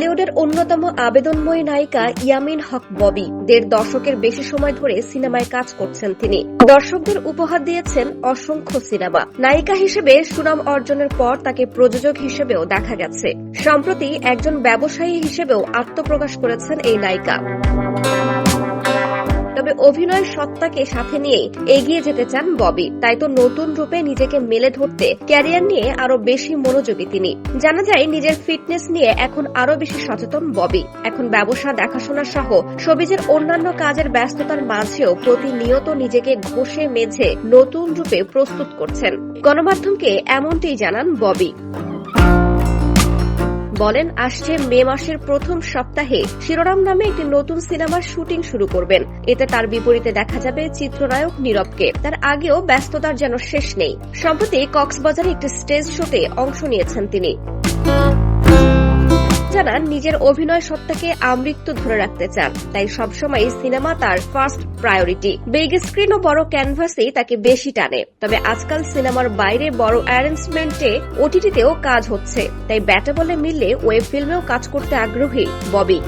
ঢালিউডের অন্যতম আবেদনময়ী নায়িকা ইয়ামিন হক ববি দেড় দশকের বেশি সময় ধরে সিনেমায় কাজ করছেন তিনি। দর্শকদের উপহার দিয়েছেন অসংখ্য সিনেমা। নায়িকা হিসেবে সুনাম অর্জনের পর তাকে প্রযোজক হিসেবেও দেখা গেছে। সম্প্রতি একজন ব্যবসায়ী হিসেবেও আত্মপ্রকাশ করেছেন এই নায়িকা। তবে অভিনয় সত্তাকে সাথে নিয়েই এগিয়ে যেতে চান ববি। তাই তো নতুন রূপে নিজেকে মেলে ধরতে ক্যারিয়ার নিয়ে আরও বেশি মনোযোগী তিনি। জানা যায়, নিজের ফিটনেস নিয়ে এখন আরও বেশি সচেতন ববি। এখন ব্যবসা, দেখাশোনা সহ সবিজের অন্যান্য কাজের ব্যস্ততার মাঝেও প্রতিনিয়ত নিজেকে ঘষে মেঝে নতুন রূপে প্রস্তুত করছেন। গণমাধ্যমকে এমনটি জানান ববি। বলেন, আসছে মে মাসের প্রথম সপ্তাহে শিরোনাম নামে একটি নতুন সিনেমার শুটিং শুরু করবেন। এতে তার বিপরীতে দেখা যাবে চিত্রনায়ক নীরবকে। তার আগেও ব্যস্ততার যেন শেষ নেই। সম্প্রতি কক্সবাজারে একটি স্টেজ শোতে অংশ নিয়েছেন তিনি। জানান, নিজের অভিনয় সত্তাকে আমৃত্য ধরে রাখতে চান। তাই সবসময় সিনেমা তার ফার্স্ট প্রায়োরিটি। বিগ স্ক্রিন ও বড় ক্যানভাসেই তাকে বেশি টানে। তবে আজকাল সিনেমার বাইরে বড় অ্যারেঞ্জমেন্টে ওটিটিতেও কাজ হচ্ছে। তাই ব্যাটে বলে মিললে ওয়েব ফিল্মেও কাজ করতে আগ্রহী ববি।